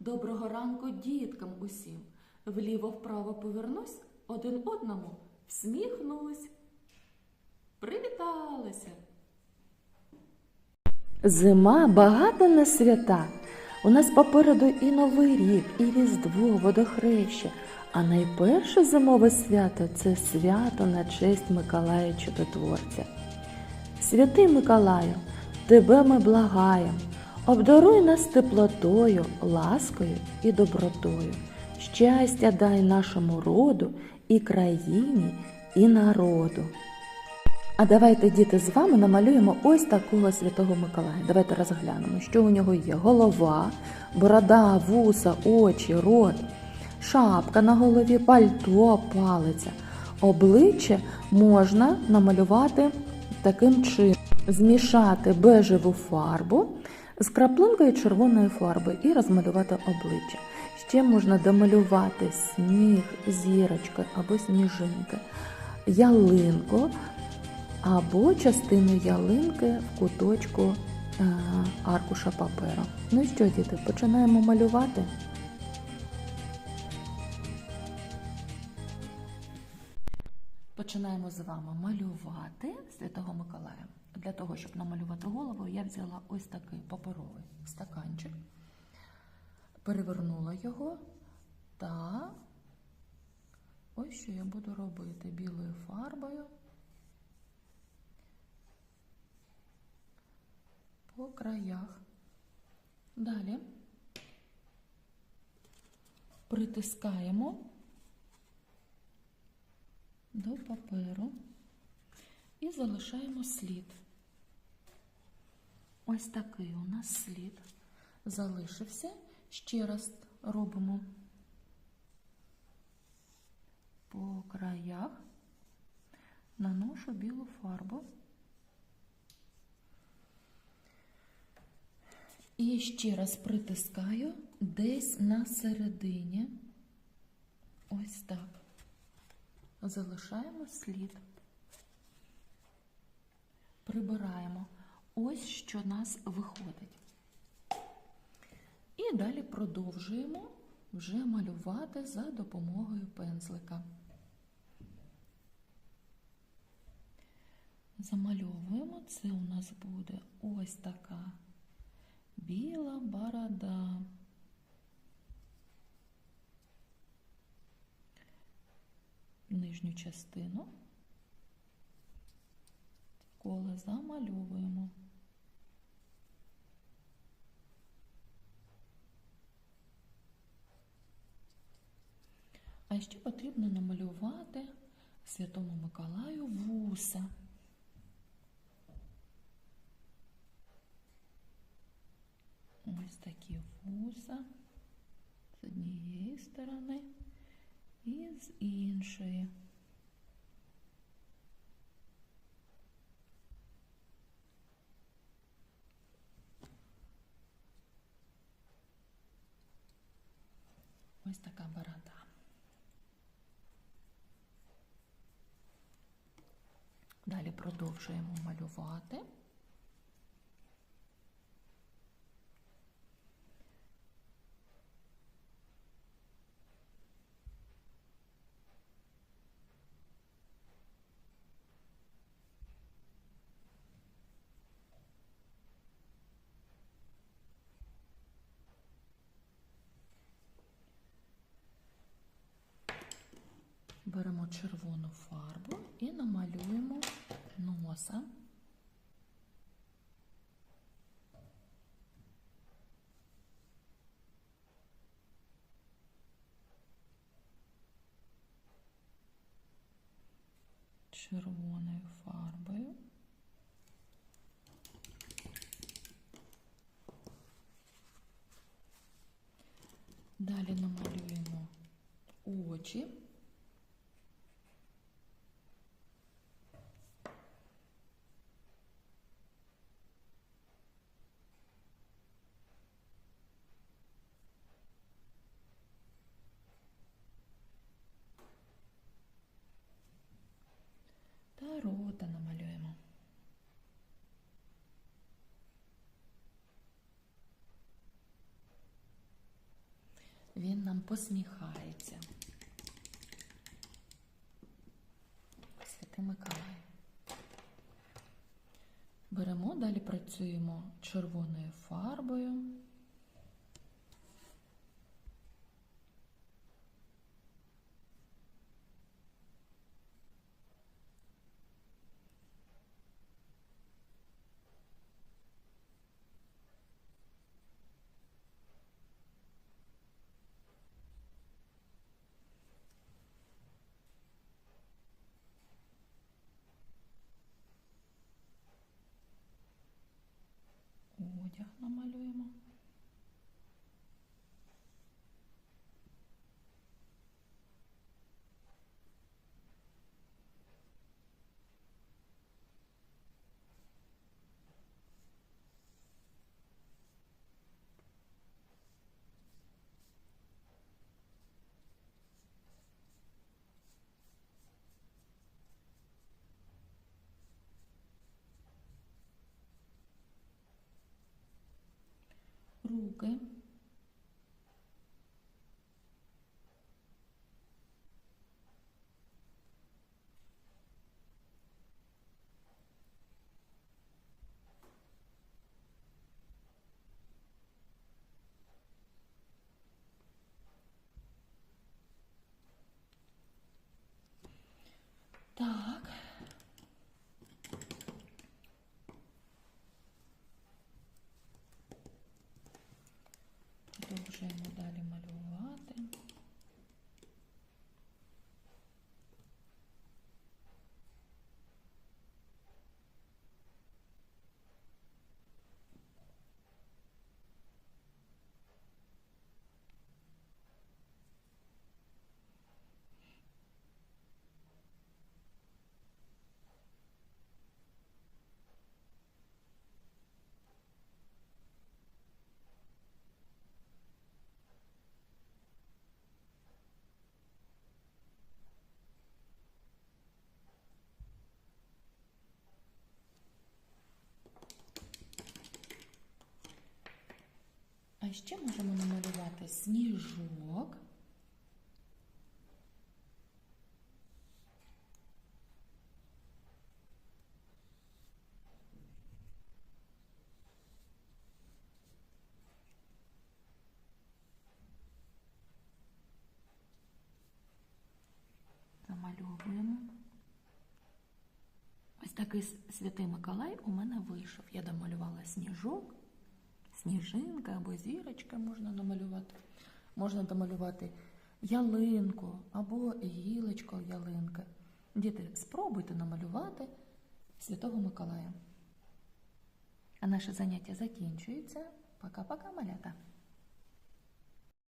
Доброго ранку діткам усім. Вліво-вправо повернусь, один одному всміхнусь. Привіталися. Зима багата на свята. У нас попереду і Новий рік, і Різдво, водохреща. А найперше зимове свято це свято на честь Миколая Чудотворця. Святий Миколаю, тебе ми благаєм, обдаруй нас теплотою, ласкою і добротою. Щастя дай нашому роду і країні, і народу. А давайте, діти, з вами намалюємо ось такого святого Миколая. Давайте розглянемо, що у нього є голова, борода, вуса, очі, рот, шапка на голові, пальто, палиця. Обличчя можна намалювати таким чином: змішати бежеву фарбу з краплинкою червоної фарби і розмалювати обличчя. Ще можна домалювати сніг, зірочки або сніжинки, ялинку або частину ялинки в куточку е, аркуша паперу. Ну що, діти, починаємо малювати. Починаємо з вами малювати Святого Миколая. Для того, щоб намалювати голову, я взяла ось такий паперовий стаканчик, перевернула його та ось що я буду робити білою фарбою. по краях. Далі притискаємо до паперу і залишаємо слід. Ось такий у нас слід залишився. Ще раз робимо по краях, наношу білу фарбу. І ще раз притискаю десь на середині. Ось так. Залишаємо слід. Прибираємо. Ось що нас виходить. І далі продовжуємо вже малювати за допомогою пензлика. Замальовуємо. Це у нас буде ось така біла борода. Нижню частину коло замальовуємо. А ще потрібно намалювати Святому Миколаю вуса. Ось такі вуса з однієї сторони і з іншої. Ось така борода. Далі продовжуємо малювати. Беремо червону фарбу і намалюємо носа. Червоною фарбою. Далі намалюємо очі. та рота намалюємо. Він нам посміхається. Святий Миколай. Беремо, далі працюємо червоною фарбою. Одяг Руки. Так. Продовжуємо далі малювати. А ще можемо намалювати сніжок. Замальовуємо. Ось такий святий Миколай у мене вийшов. Я домалювала сніжок, сніжинка або зірочка можна намалювати. Можна домалювати ялинку або гілочку ялинки. Діти, спробуйте намалювати Святого Миколая. А наше заняття закінчується. Пока-пока, малята.